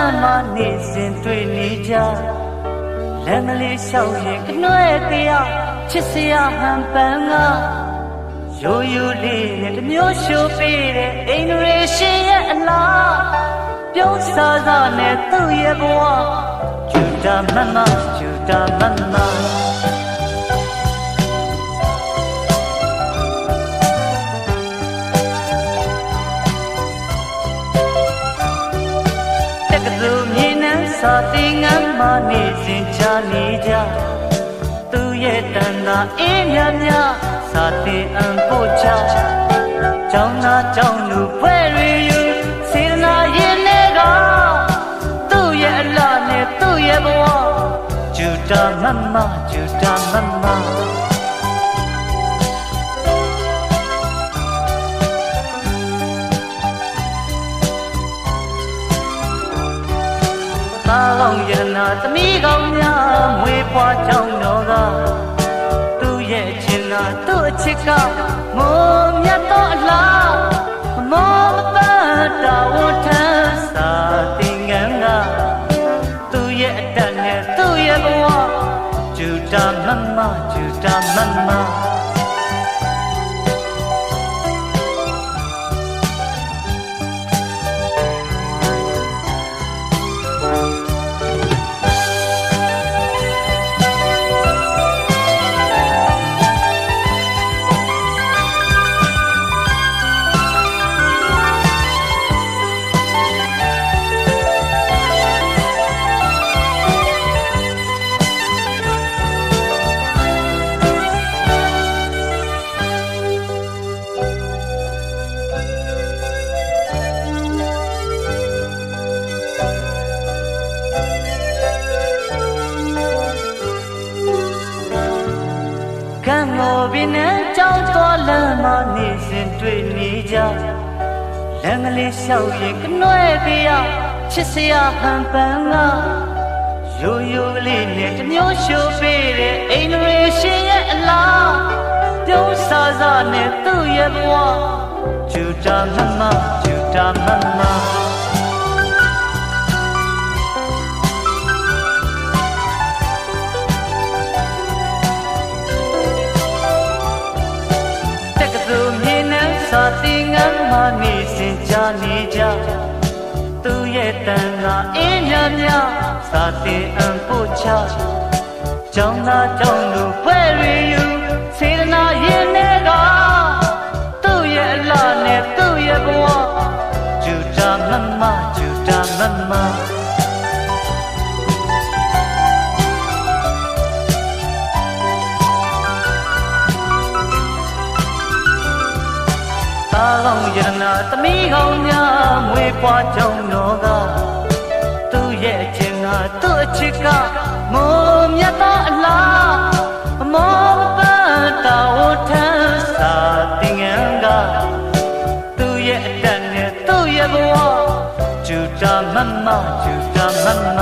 မ်းမှာနေစဉ်တွေ့နေကြလမ်းမလေးလျှောက်ရင်ကနွဲ့တရားချစ်စရာဟန်ပန်းကရိုးရိုးလေးနဲ့တစ်မျိုးရှိုးပေးတဲ့အိမ်တွေရှင်ရဲ့အလား ပြုံးစားစားနဲ့သူ့ရဲ့ဘဝကျူတာမမကျူတာမမတက္ကသိုလ်မြေနှံစာသင်ငန်းမှာနေစဉ်ချနေကြသူရဲ့တန်တာအေးမြမြစာသင်အံပို့ချကျောင်းသားကျောင်းသူဖွဲ့ တာမမဂျူတာမမသားကောင်းယရနာသမီးကောင်းများမွေးဖွားကြောင်းတော်ကသူ့ရဲ့ချင်နာသူ့အချစ်ကမိုးမြတ်သောအလားမောမပန်းတာဝထမ်းစာတင်ငန်းကသူ့ရဲ့အတတ်နဲ့သူ့ရဲ့ဘဝ ဂျူတာမမဂျူတာမမကံ ပင်နဲ့ကြောင်းတော်လမ်းမှာနေစဉ်တွေ့နေကြလမ်းကလေးလျှောက်ရင်ကနွဲ့တရားချစ်စရာဟန်ပန်းကရိုးရိုးကလေးနဲ့တစ်မျိုးရှိုးပေးတဲ့အိမ်တွေရှင်ရဲ့အလားပြုံးစားစားနဲ့သူ့ရဲ့ဘဝဂျူတာမမဂျူ ကြသူရဲ့တန်ခါအေးမြမြစာတင်အံပို့ချကျောင်းသားကျောင်းသူဖွဲ့ရယူစေတနာရင်နဲ့ကသူ့ရဲ့အလားနဲ့သူ့ရဲ့ဘဝဂျူတာမမဂျူတာမမ သားကောင်းယရနာသမီးကောင်းများမွေးဖွားကြောင်းတော်ကသူ့ရဲ့အချင်းကသူ့အချစ်ကမိုးမြတ်သောအလားအမောပန်းတာဝထမ်းစာတင်ငန်းကသူ့ရဲ့အတတ်နဲ့သူ့ရဲ့ဘဝဂျူတာမမဂျူတာမမ